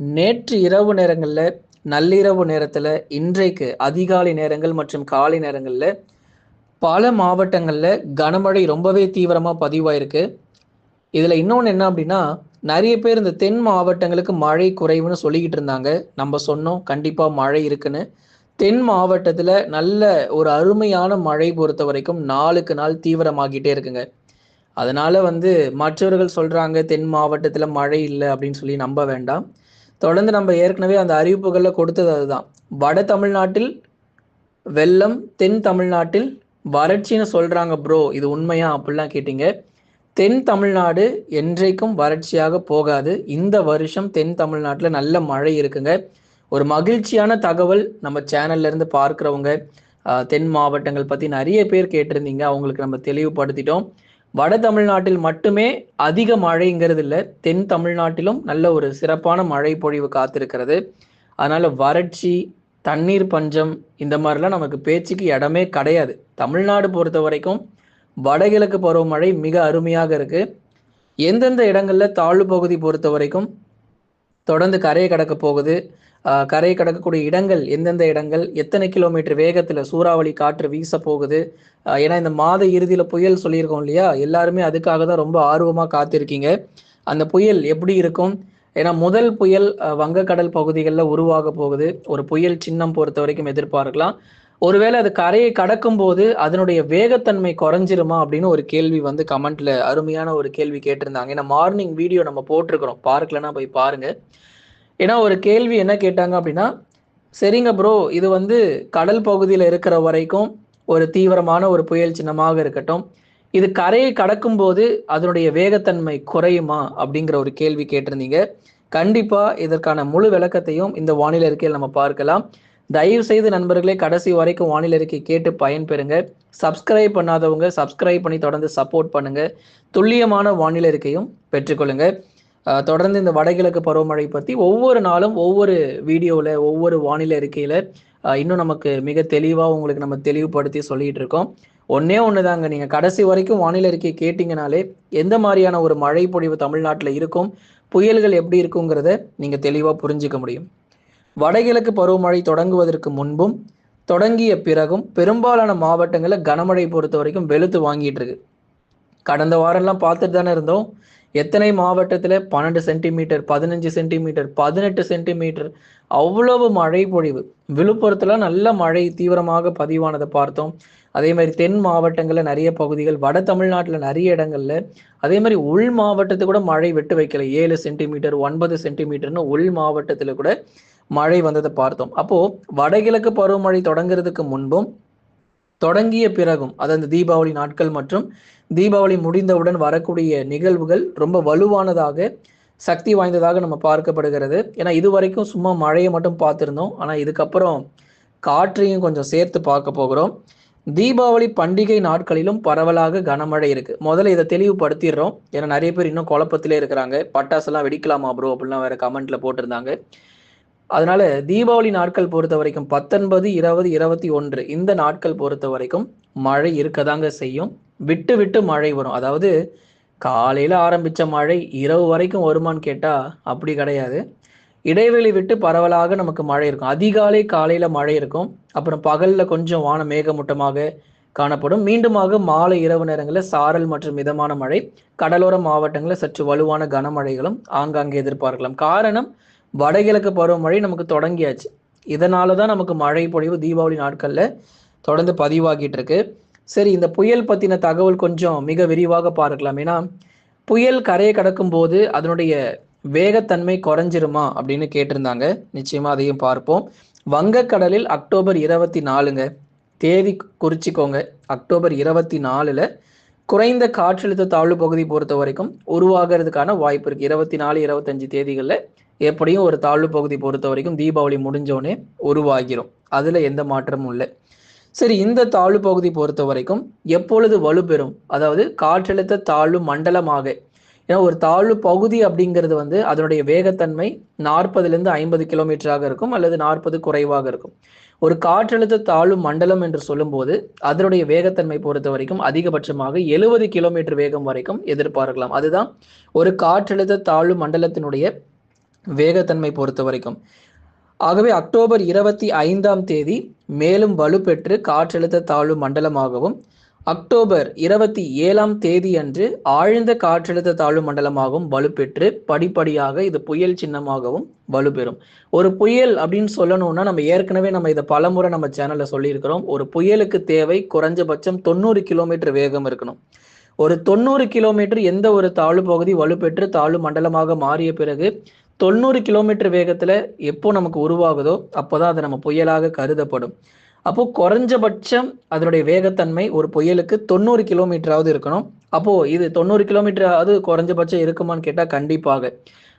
நேற்று இரவு நேரங்களில் நள்ளிரவு நேரத்தில் இன்றைக்கு அதிகாலை நேரங்கள் மற்றும் காலை நேரங்களில் பல மாவட்டங்களில் கனமழை ரொம்பவே தீவிரமாக பதிவாயிருக்கு. இதில் இன்னொன்று என்ன அப்படின்னா நிறைய பேர் இந்த தென் மாவட்டங்களுக்கு மழை குறைவுன்னு சொல்லிக்கிட்டு இருந்தாங்க. நம்ம சொன்னோம் கண்டிப்பாக மழை இருக்குன்னு. தென் மாவட்டத்தில் நல்ல ஒரு அருமையான மழை பொறுத்த வரைக்கும் நாளுக்கு நாள் தீவிரமாகிட்டே இருக்குங்க. அதனால வந்து மற்றவர்கள் சொல்கிறாங்க தென் மாவட்டத்தில் மழை இல்லை அப்படின்னு சொல்லி நம்ப வேண்டாம். தொடர்ந்து நம்ம ஏற்கனவே அந்த அறிவிப்புகளில் கொடுத்தது அதுதான். வட தமிழ்நாட்டில் வெள்ளம் தென் தமிழ்நாட்டில் வறட்சின்னு சொல்றாங்க ப்ரோ இது உண்மையா? அப்படிலாம் கேட்டீங்க. தென் தமிழ்நாடு என்றைக்கும் வறட்சியாக போகாது. இந்த வருஷம் தென் தமிழ்நாட்டில் நல்ல மழை இருக்குங்க. ஒரு மகிழ்ச்சியான தகவல் நம்ம சேனல்ல இருந்து பார்க்குறவங்க தென் மாவட்டங்கள் பற்றி நிறைய பேர் கேட்டிருந்தீங்க. அவங்களுக்கு நம்ம தெளிவுபடுத்திட்டோம். வட தமிழ்நாட்டில் மட்டுமே அதிக மழைங்கிறது இல்லை தென் தமிழ்நாட்டிலும் நல்ல ஒரு சிறப்பான மழை பொழிவு காத்திருக்கிறது. அதனால வறட்சி தண்ணீர் பஞ்சம் இந்த மாதிரிலாம் நமக்கு பேச்சுக்கு இடமே கிடையாது. தமிழ்நாடு பொறுத்த வரைக்கும் வடகிழக்கு பருவமழை மிக அருமையாக இருக்கு. எந்தெந்த இடங்கள்ல தாழ்வு பகுதி பொறுத்த வரைக்கும் தொடர்ந்து கரையை கடக்க போகுது. கரையை கடக்கக்கூடிய இடங்கள் எந்தெந்த இடங்கள் எத்தனை கிலோமீட்டர் வேகத்தில் சூறாவளி காற்று வீச போகுது? ஏன்னா இந்த மாத இறுதியில் புயல் சொல்லியிருக்கோம் இல்லையா? எல்லாருமே அதுக்காக தான் ரொம்ப ஆர்வமாக காத்திருக்கீங்க. அந்த புயல் எப்படி இருக்கும்? ஏன்னா முதல் புயல் வங்கக்கடல் பகுதிகளில் உருவாக போகுது. ஒரு புயல் சின்னம் பொறுத்த வரைக்கும் எதிர்பார்க்கலாம். ஒருவேளை அது கரையை கடக்கும் போது அதனுடைய வேகத்தன்மை குறைஞ்சிருமா அப்படின்னு ஒரு கேள்வி வந்து கமெண்ட்ல அருமையான ஒரு கேள்வி கேட்டிருந்தாங்க. ஏன்னா மார்னிங் வீடியோ நம்ம போட்டிருக்கிறோம். பார்க்கலன்னா போய் பாருங்க. ஏன்னா ஒரு கேள்வி என்ன கேட்டாங்க அப்படின்னா சரிங்க ப்ரோ இது வந்து கடல் பகுதியில் இருக்கிற வரைக்கும் ஒரு தீவிரமான ஒரு புயல் சின்னமாக இருக்கட்டும். இது கரையை கடக்கும் போது அதனுடைய வேகத்தன்மை குறையுமா? அப்படிங்கிற ஒரு கேள்வி கேட்டிருந்தீங்க. கண்டிப்பா இதற்கான முழு விளக்கத்தையும் இந்த வானிலை அறிக்கையில் நம்ம பார்க்கலாம். தயவு செய்து நண்பர்களே கடைசி வரைக்கும் வானிலை அறிக்கை கேட்டு பயன்பெறுங்க. சப்ஸ்கிரைப் பண்ணாதவங்க சப்ஸ்கிரைப் பண்ணி தொடர்ந்து சப்போர்ட் பண்ணுங்க. துல்லியமான வானிலை அறிக்கையும் பெற்றுக்கொள்ளுங்க. தொடர்ந்து இந்த வடகிழக்கு பருவமழை பற்றி ஒவ்வொரு நாளும் ஒவ்வொரு வீடியோவில் ஒவ்வொரு வானிலை அறிக்கையில் இன்னும் நமக்கு மிக தெளிவாக உங்களுக்கு நம்ம தெளிவுபடுத்தி சொல்லிட்டு இருக்கோம். ஒன்னே ஒன்று தாங்க நீங்கள் கடைசி வரைக்கும் வானிலை அறிக்கை கேட்டிங்கனாலே எந்த மாதிரியான ஒரு மழை பொழிவு தமிழ்நாட்டில் இருக்கும் புயல்கள் எப்படி இருக்குங்கிறத நீங்கள் தெளிவாக புரிஞ்சிக்க முடியும். வடகிழக்கு பருவமழை தொடங்குவதற்கு முன்பும் தொடங்கிய பிறகும் பெரும்பாலான மாவட்டங்களில் கனமழை பொறுத்த வரைக்கும் வெளுத்து வாங்கிட்டு இருக்கு. கடந்த வாரம்லாம் பார்த்துட்டு தானே இருந்தோம். எத்தனை மாவட்டத்தில் பன்னெண்டு சென்டிமீட்டர் பதினஞ்சு சென்டிமீட்டர் பதினெட்டு சென்டிமீட்டர் அவ்வளவு மழை பொழிவு. விழுப்புரத்தில் நல்ல மழை தீவிரமாக பதிவானதை பார்த்தோம். அதே மாதிரி தென் மாவட்டங்களில் நிறைய பகுதிகள் வட தமிழ்நாட்டில் நிறைய இடங்கள்ல அதே மாதிரி உள் மாவட்டத்து கூட மழை வெட்டு வைக்கல. ஏழு சென்டிமீட்டர் ஒன்பது சென்டிமீட்டர்னு உள் மாவட்டத்தில் கூட மழை வந்ததை பார்த்தோம். அப்போ வடகிழக்கு பருவமழை தொடங்குறதுக்கு முன்பும் தொடங்கிய பிறகும் அதாவது தீபாவளி நாட்கள் மற்றும் தீபாவளி முடிந்தவுடன் வரக்கூடிய நிகழ்வுகள் ரொம்ப வலுவானதாக சக்தி வாய்ந்ததாக நம்ம பார்க்கப்படுகிறது. ஏன்னா இது வரைக்கும் சும்மா மழையை மட்டும் பார்த்துருந்தோம். ஆனால் இதுக்கப்புறம் காற்றையும் கொஞ்சம் சேர்த்து பார்க்க போகிறோம். தீபாவளி பண்டிகை நாட்களிலும் பரவலாக கனமழை இருக்கு. முதல்ல இதை தெளிவுபடுத்திடுறோம். ஏன்னா நிறைய பேர் இன்னும் குழப்பத்திலே இருக்கிறாங்க. பட்டாசெல்லாம் வெடிக்கலாமா ப்ரோ அப்படிலாம் வேற கமெண்ட்ல போட்டிருந்தாங்க. அதனால தீபாவளி நாட்கள் பொறுத்த வரைக்கும் பத்தொன்பது இருபது இருபத்தி ஒன்று இந்த நாட்கள் பொறுத்த வரைக்கும் மழை இருக்கதாங்க செய்யும். விட்டு விட்டு மழை வரும். அதாவது காலையில ஆரம்பிச்ச மழை இரவு வரைக்கும் வருமான்னு கேட்டா அப்படி கிடையாது. இடைவெளி விட்டு பரவலாக நமக்கு மழை இருக்கும். அதிகாலை காலையில மழை இருக்கும். அப்புறம் பகல்ல கொஞ்சம் வான மேகமூட்டமாக காணப்படும். மீண்டுமாக மாலை இரவு நேரங்களில் சாரல் மற்றும் மிதமான மழை. கடலோர மாவட்டங்களில் சற்று வலுவான கனமழைகளும் ஆங்காங்கே எதிர்பார்க்கலாம். காரணம் வடகிழக்கு பருவமழை நமக்கு தொடங்கியாச்சு. இதனால தான் நமக்கு மழை பொழிவு தீபாவளி நாட்களில் தொடர்ந்து பதிவாகிட்டு இருக்கு சரி இந்த புயல் பற்றின தகவல் கொஞ்சம் மிக விரிவாக பார்க்கலாம். ஏன்னா புயல் கரையை கடக்கும் போது அதனுடைய வேகத்தன்மை குறைஞ்சிருமா அப்படின்னு கேட்டிருந்தாங்க. நிச்சயமா அதையும் பார்ப்போம். வங்கக்கடலில் அக்டோபர் இருபத்தி நாலுங்க. தேதி குறிச்சிக்கோங்க. அக்டோபர் இருபத்தி நாலுல குறைந்த காற்றழுத்த தாழ்வு பகுதி பொறுத்த வரைக்கும் உருவாகிறதுக்கான வாய்ப்பு இருக்கு. இருபத்தி நாலு இருபத்தஞ்சு தேதிகளில் எப்படியும் ஒரு தாழ்வு பகுதி பொறுத்த வரைக்கும் தீபாவளி முடிஞ்சோடனே உருவாகிரும். அதுல எந்த மாற்றமும் இல்லை. சரி இந்த தாழ்வு பகுதி பொறுத்த வரைக்கும் எப்பொழுது வலுப்பெறும்? அதாவது காற்றழுத்த தாழ்வு மண்டலமாக ஏன்னா ஒரு தாழ்வு பகுதி அப்படிங்கிறது வந்து அதனுடைய வேகத்தன்மை நாற்பதுலேருந்து ஐம்பது கிலோமீட்டராக இருக்கும் அல்லது நாற்பது குறைவாக இருக்கும். ஒரு காற்றழுத்த தாழ்வு மண்டலம் என்று சொல்லும்போது அதனுடைய வேகத்தன்மை பொறுத்த வரைக்கும் அதிகபட்சமாக எழுபது கிலோமீட்டர் வேகம் வரைக்கும் எதிர்பார்க்கலாம். அதுதான் ஒரு காற்றழுத்த தாழ்வு மண்டலத்தினுடைய வேகத்தன்மை பொறுத்த வரைக்கும். ஆகவே அக்டோபர் இருபத்தி ஐந்தாம் தேதி மேலும் வலுப்பெற்று காற்றழுத்த தாழ்வு மண்டலமாகவும் அக்டோபர் இருபத்தி ஏழாம் தேதி அன்று ஆழ்ந்த காற்றழுத்த தாழ்வு மண்டலமாகவும் வலுப்பெற்று படிப்படியாக இது புயல் சின்னமாகவும் வலுப்பெறும். ஒரு புயல் அப்படின்னு சொல்லணும்னா நம்ம ஏற்கனவே நம்ம இதை பலமுறை நம்ம சேனல்ல சொல்லியிருக்கிறோம். ஒரு புயலுக்கு தேவை குறைஞ்சபட்சம் தொண்ணூறு கிலோமீட்டர் வேகம் இருக்கணும். ஒரு தொண்ணூறு கிலோமீட்டர் எந்த ஒரு தாழ்வு பகுதி வலுப்பெற்று தாழ்வு மண்டலமாக மாறிய பிறகு தொண்ணூறு கிலோமீட்டர் வேகத்துல எப்போ நமக்கு உருவாகுதோ அப்போதான் அது நம்ம புயலாக கருதப்படும். அப்போ குறைஞ்சபட்சம் அதனுடைய வேகத்தன்மை ஒரு புயலுக்கு தொண்ணூறு கிலோமீட்டராவது இருக்கணும். அப்போ இது தொண்ணூறு கிலோமீட்டராவது குறைஞ்சபட்சம் இருக்குமான்னு கேட்டா கண்டிப்பாக.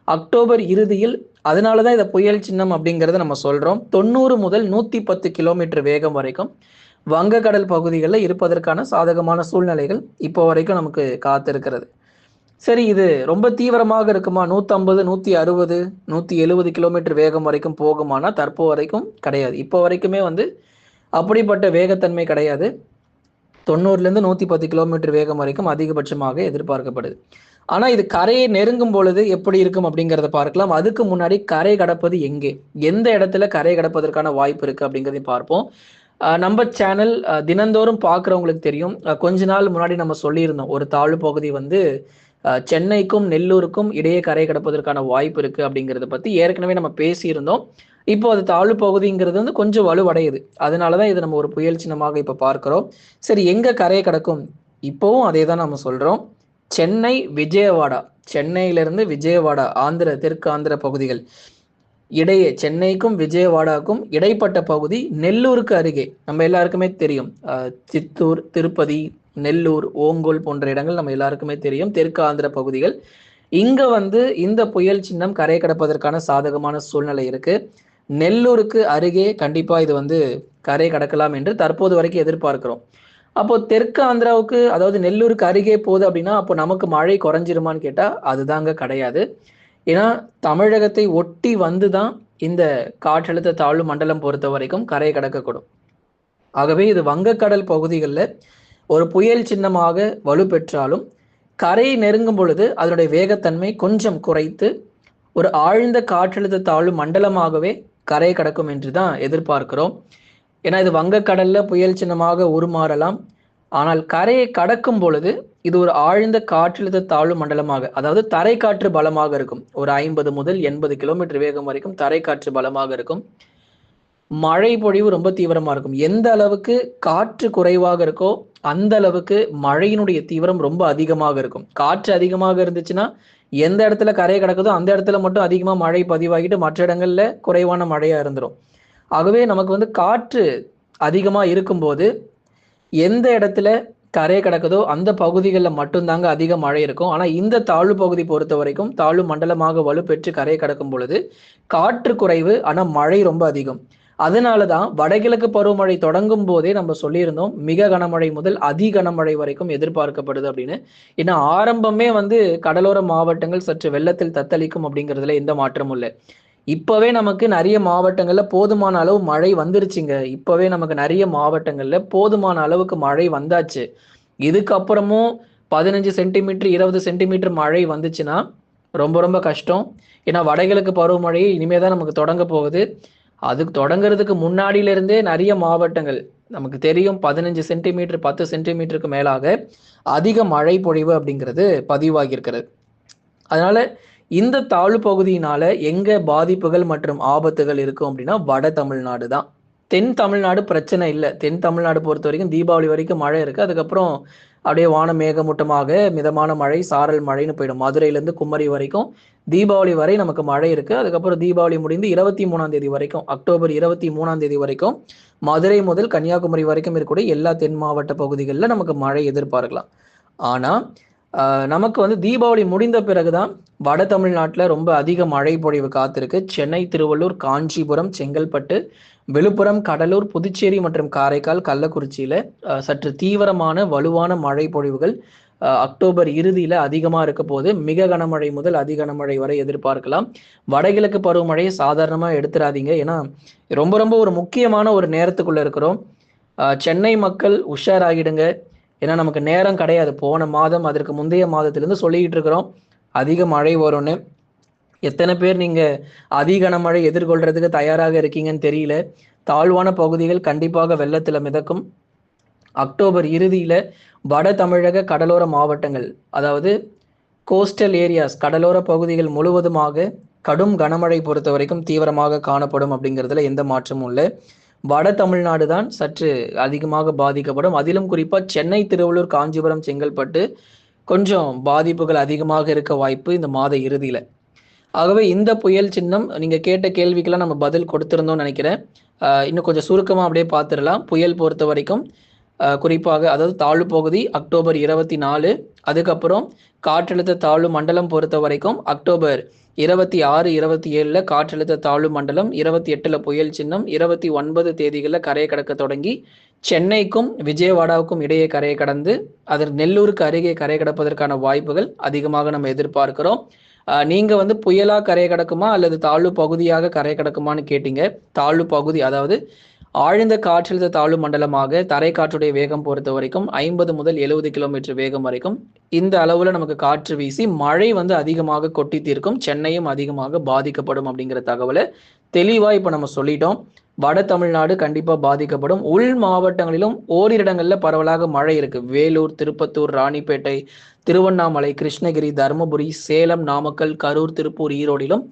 அக்டோபர் இறுதியில் அதனாலதான் இதை புயல் சின்னம் அப்படிங்கறத நம்ம சொல்றோம். தொண்ணூறு முதல் நூத்தி பத்து கிலோமீட்டர் வேகம் வரைக்கும் வங்கக்கடல் பகுதிகளில் இருப்பதற்கான சாதகமான சூழ்நிலைகள் இப்போ வரைக்கும் நமக்கு காத்திருக்கிறது. சரி இது ரொம்ப தீவிரமாக இருக்குமா? நூற்றம்பது நூற்றி அறுபது நூற்றி எழுபது கிலோமீட்டர் வேகம் வரைக்கும் போகுமானா தற்போ வரைக்கும் கிடையாது. இப்போ வரைக்குமே வந்து அப்படிப்பட்ட வேகத்தன்மை கிடையாது. தொண்ணூறுலேருந்து நூற்றி பத்து கிலோமீட்டர் வேகம் வரைக்கும் அதிகபட்சமாக எதிர்பார்க்கப்படுது. ஆனால் இது கரையை நெருங்கும் பொழுது எப்படி இருக்கும் அப்படிங்கிறத பார்க்கலாம். அதுக்கு முன்னாடி கரை கடப்பது எங்கே? எந்த இடத்துல கரை கடப்பதற்கான வாய்ப்பு இருக்குது அப்படிங்கிறதையும் பார்ப்போம். நம்ம சேனல் தினந்தோறும் பார்க்குறவங்களுக்கு தெரியும். கொஞ்ச நாள் முன்னாடி நம்ம சொல்லியிருந்தோம். ஒரு தாழ்வு பகுதி வந்து சென்னைக்கும் நெல்லூருக்கும் இடையே கரை கடப்பதற்கான வாய்ப்பு இருக்குது அப்படிங்கிறத பற்றி ஏற்கனவே நம்ம பேசியிருந்தோம். இப்போ அது தாழ்வு பகுதிங்கிறது வந்து கொஞ்சம் வலுவடையுது. அதனாலதான் இது நம்ம ஒரு புயல் சின்னமாக இப்ப பார்க்கிறோம். சரி எங்க கரையை கடக்கும்? இப்போவும் அதே தான் நம்ம சொல்றோம். சென்னை விஜயவாடா. சென்னையிலிருந்து விஜயவாடா ஆந்திர தெற்கு ஆந்திர பகுதிகள். இடையே சென்னைக்கும் விஜயவாடாக்கும் இடைப்பட்ட பகுதி நெல்லூருக்கு அருகே. நம்ம எல்லாருக்குமே தெரியும். சித்தூர் திருப்பதி நெல்லூர் ஓங்கோல் போன்ற இடங்கள் நம்ம எல்லாருக்குமே தெரியும். தெற்கு ஆந்திர பகுதிகள். இங்க வந்து இந்த புயல் சின்னம் கரை கடப்பதற்கான சாதகமான சூழ்நிலை இருக்கு. நெல்லூருக்கு அருகே கண்டிப்பாக இது வந்து கரை கடக்கலாம் என்று தற்போது வரைக்கும் எதிர்பார்க்கிறோம். அப்போ தெற்கு ஆந்திராவுக்கு அதாவது நெல்லூருக்கு அருகே போகுது அப்படின்னா அப்போ நமக்கு மழை குறைஞ்சிருமான்னு கேட்டால் அதுதாங்க கிடையாது. ஏன்னா தமிழகத்தை ஒட்டி வந்து தான் இந்த காற்றழுத்த தாழ்வு மண்டலம் பொறுத்த வரைக்கும் கரை கடக்கக்கூடும். ஆகவே இது வங்கக்கடல் பகுதிகளில் ஒரு புயல் சின்னமாக வலுப்பெற்றாலும் கரையை நெருங்கும் பொழுது அதனுடைய வேகத்தன்மை கொஞ்சம் குறைத்து ஒரு ஆழ்ந்த காற்றழுத்த தாழ்வு மண்டலமாகவே கரை கடக்கும் என்று தான் எதிர்பார்க்கிறோம். ஏன்னா இது வங்கக்கடல்ல புயல் சின்னமாக உருமாறலாம். ஆனால் கரையை கடக்கும் பொழுது இது ஒரு ஆழ்ந்த காற்றழுத்த தாழ்வு மண்டலமாக அதாவது தரைக்காற்று பலமாக இருக்கும். ஒரு ஐம்பது முதல் எண்பது கிலோமீட்டர் வேகம் வரைக்கும் தரைக்காற்று பலமாக இருக்கும். மழை பொழிவு ரொம்ப தீவிரமா இருக்கும். எந்த அளவுக்கு காற்று குறைவாக இருக்கோ அந்த அளவுக்கு மழையினுடைய தீவிரம் ரொம்ப அதிகமாக இருக்கும். காற்று அதிகமாக இருந்துச்சுன்னா எந்த இடத்துல கரை கிடக்குதோ அந்த இடத்துல மட்டும் அதிகமாக மழை பதிவாகிட்டு மற்ற இடங்களில் குறைவான மழையாக இருந்துடும் ஆகவே நமக்கு வந்து காற்று அதிகமாக இருக்கும்போது எந்த இடத்துல கரை கிடக்குதோ அந்த பகுதிகளில் மட்டும்தாங்க அதிக மழை இருக்கும். ஆனால் இந்த தாழ்வு பகுதி பொறுத்த வரைக்கும் தாழ்வு மண்டலமாக வலுப்பெற்று கரை கடக்கும் பொழுது காற்று குறைவு ஆனால் மழை ரொம்ப அதிகம். அதனாலதான் வடகிழக்கு பருவமழை தொடங்கும் போதே நம்ம சொல்லியிருந்தோம் மிக கனமழை முதல் அதி கனமழை வரைக்கும் எதிர்பார்க்கப்படுது அப்படின்னு. ஏன்னா ஆரம்பமே வந்து கடலோர மாவட்டங்கள் சற்று வெள்ளத்தில் தத்தளிக்கும் அப்படிங்கிறதுல எந்த மாற்றமும் இல்லை. இப்பவே நமக்கு நிறைய மாவட்டங்கள்ல போதுமான அளவு மழை வந்துருச்சுங்க. இப்பவே நமக்கு நிறைய மாவட்டங்கள்ல போதுமான அளவுக்கு மழை வந்தாச்சு. இதுக்கப்புறமும் பதினஞ்சு சென்டிமீட்டர் இருபது சென்டிமீட்டர் மழை வந்துச்சுன்னா ரொம்ப ரொம்ப கஷ்டம். ஏன்னா வடகிழக்கு பருவமழை இனிமே தான் நமக்கு தொடங்க போகுது. அதுக்கு தொடங்குறதுக்கு முன்னாடியில இருந்தே நிறைய மாவட்டங்கள் நமக்கு தெரியும் பதினஞ்சு சென்டிமீட்டர் பத்து சென்டிமீட்டருக்கு மேலாக அதிக மழை பொழிவு அப்படிங்கிறது பதிவாகியிருக்கிறது. அதனால இந்த தாழ்வு பகுதியினால எங்க பாதிப்புகள் மற்றும் ஆபத்துகள் இருக்கும் அப்படின்னா வட தமிழ்நாடு தான். தென் தமிழ்நாடு பிரச்சனை இல்லை. தென் தமிழ்நாடு பொறுத்த வரைக்கும் தீபாவளி வரைக்கும் மழை இருக்கு. அதுக்கப்புறம் அப்படியே வானம் மேகமூட்டமாக மிதமான மழை சாரல் மழைன்னு போயிடும். மதுரையிலேருந்து குமரி வரைக்கும் தீபாவளி வரை நமக்கு மழை இருக்கு. அதுக்கப்புறம் தீபாவளி முடிந்து இருபத்தி மூணாம் தேதி வரைக்கும் அக்டோபர் இருபத்தி மூணாம் தேதி வரைக்கும் மதுரை முதல் கன்னியாகுமரி வரைக்கும் இருக்கக்கூடிய எல்லா தென் மாவட்ட பகுதிகளில் நமக்கு மழை எதிர்பார்க்கலாம். ஆனால் நமக்கு வந்து தீபாவளி முடிந்த பிறகுதான் வட தமிழ்நாட்டில் ரொம்ப அதிக மழை பொழிவு காத்திருக்கு. சென்னை திருவள்ளூர் காஞ்சிபுரம் செங்கல்பட்டு விழுப்புரம் கடலூர் புதுச்சேரி மற்றும் காரைக்கால் கள்ளக்குறிச்சியில சற்று தீவிரமான வலுவான மழை பொழிவுகள் அக்டோபர் இறுதியில அதிகமா இருக்க போது மிக கனமழை முதல் அதி கனமழை வரை எதிர்பார்க்கலாம். வடகிழக்கு பருவமழையை சாதாரணமா எடுத்துடாதீங்க. ஏன்னா ரொம்ப ரொம்ப ஒரு முக்கியமான ஒரு நேரத்துக்குள்ள இருக்கிறோம். சென்னை மக்கள் உஷாராகிடுங்க. ஏன்னா நமக்கு நேரம் கிடையாது. போன மாதம் அதற்கு முந்தைய மாதத்திலேருந்து சொல்லிக்கிட்டு இருக்கிறோம். அதிக மழை வரும்னு. எத்தனை பேர் நீங்கள் அதிக கனமழை எதிர்கொள்றதுக்கு தயாராக இருக்கீங்கன்னு தெரியல. தாழ்வான பகுதிகள் கண்டிப்பாக வெள்ளத்தில் மிதக்கும். அக்டோபர் இறுதியில் வட தமிழக கடலோர மாவட்டங்கள் அதாவது கோஸ்டல் ஏரியாஸ் கடலோர பகுதிகள் முழுவதுமாக கடும் கனமழை பொறுத்த வரைக்கும் தீவிரமாக காணப்படும் அப்படிங்கிறதுல எந்த மாற்றமும் இல்லை. வட தமிழ்நாடு தான் சற்று அதிகமாக பாதிக்கப்படும். அதிலும் குறிப்பாக சென்னை திருவள்ளூர் காஞ்சிபுரம் செங்கல்பட்டு கொஞ்சம் பாதிப்புகள் அதிகமாக இருக்க வாய்ப்பு இந்த மாத இறுதியில். ஆகவே இந்த புயல் சின்னம் நீங்கள் கேட்ட கேள்விக்கெல்லாம் நம்ம பதில் கொடுத்துருந்தோம்னு நினைக்கிறேன். இன்னும் கொஞ்சம் சுருக்கமாக அப்படியே பார்த்துடலாம். புயல் பொறுத்த வரைக்கும் குறிப்பாக அதாவது தாழ்வு பகுதி அக்டோபர் இருபத்தி நாலு அதுக்கப்புறம் காற்றழுத்த தாழ்வு மண்டலம் பொறுத்த வரைக்கும் அக்டோபர் இருபத்தி ஆறு இருபத்தி ஏழுல காற்றழுத்த தாழ்வு மண்டலம் இருபத்தி எட்டுல புயல் சின்னம் இருபத்தி ஒன்பது தேதிகளில் கரையை கடக்க தொடங்கி சென்னைக்கும் விஜயவாடாவுக்கும் இடையே கரையை கடந்து அதன் நெல்லூருக்கு அருகே கரை கடப்பதற்கான வாய்ப்புகள் அதிகமாக நம்ம எதிர்பார்க்கிறோம். நீங்க வந்து புயலா கரையை கடக்குமா அல்லது தாழ்வு பகுதியாக கரையை கடக்குமான்னு கேட்டீங்க. தாழ்வு பகுதி அதாவது ஆழ்ந்த காற்றழுத்த தாழ்வு மண்டலமாக தரை காற்றுடைய வேகம் பொறுத்த வரைக்கும் ஐம்பது முதல் எழுபது கிலோமீட்டர் வேகம் வரைக்கும் இந்த அளவுல நமக்கு காற்று வீசி மழை வந்து அதிகமாக கொட்டி தீர்க்கும் சென்னையும் அதிகமாக பாதிக்கப்படும் அப்படிங்கிற தகவலை தெளிவா இப்ப நம்ம சொல்லிட்டோம். வட தமிழ்நாடு கண்டிப்பா பாதிக்கப்படும். உள் மாவட்டங்களிலும் ஓரிரு பரவலாக மழை இருக்கு. வேலூர் திருப்பத்தூர் ராணிப்பேட்டை திருவண்ணாமலை கிருஷ்ணகிரி தருமபுரி சேலம் நாமக்கல் கரூர் திருப்பூர் ஈரோடிலும்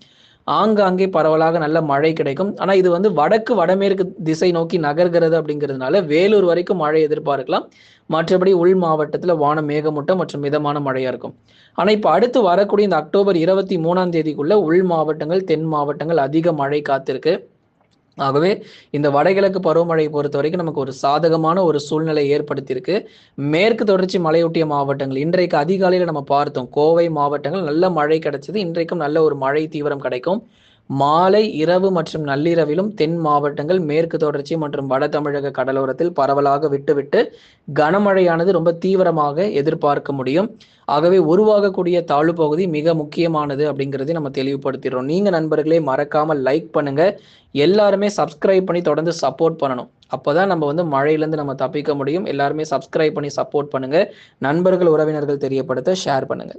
ஆங்காங்கே பரவலாக நல்ல மழை கிடைக்கும். ஆனா இது வந்து வடக்கு வடமேற்கு திசை நோக்கி நகர்கிறது அப்படிங்கிறதுனால வேலூர் வரைக்கும் மழை எதிர்பார்க்கலாம். மற்றபடி உள் மாவட்டத்துல வானம் மேகமூட்டம் மற்றும் மிதமான மழையா இருக்கும். ஆனா இப்ப அடுத்து வரக்கூடிய இந்த அக்டோபர் இருபத்தி மூணாம் தேதிக்குள்ள உள் மாவட்டங்கள் தென் மாவட்டங்கள் அதிக மழை காத்திருக்கு. ஆகவே இந்த வடகிழக்கு பருவமழையை பொறுத்த வரைக்கும் நமக்கு ஒரு சாதகமான ஒரு சூழ்நிலை ஏற்படுத்தியிருக்கு. மேற்கு தொடர்ச்சி மலையொட்டிய மாவட்டங்கள் இன்றைக்கு அதிகாலையில் நம்ம பார்த்தோம் கோவை மாவட்டங்கள் நல்ல மழை கிடைச்சது. இன்றைக்கும் நல்ல ஒரு மழை தீவிரம் கிடைக்கும். மாலை இரவு மற்றும் நள்ளிரவிலும் தென் மாவட்டங்கள் மேற்கு தொடர்ச்சி மற்றும் வட தமிழக கடலோரத்தில் பரவலாக விட்டுவிட்டு கனமழையானது ரொம்ப தீவிரமாக எதிர்பார்க்க முடியும். ஆகவே உருவாகக்கூடிய தாழ்வு பகுதி மிக முக்கியமானது அப்படிங்கிறதை நம்ம தெளிவுபடுத்திடுறோம். நீங்க நண்பர்களே மறக்காம லைக் பண்ணுங்க. எல்லாருமே சப்ஸ்கிரைப் பண்ணி தொடர்ந்து சப்போர்ட் பண்ணணும். அப்போதான் நம்ம வந்து மழையிலேருந்து நம்ம தப்பிக்க முடியும். எல்லாருமே சப்ஸ்கிரைப் பண்ணி சப்போர்ட் பண்ணுங்க. நண்பர்கள் உறவினர்கள் தெரியப்படுத்த ஷேர் பண்ணுங்க.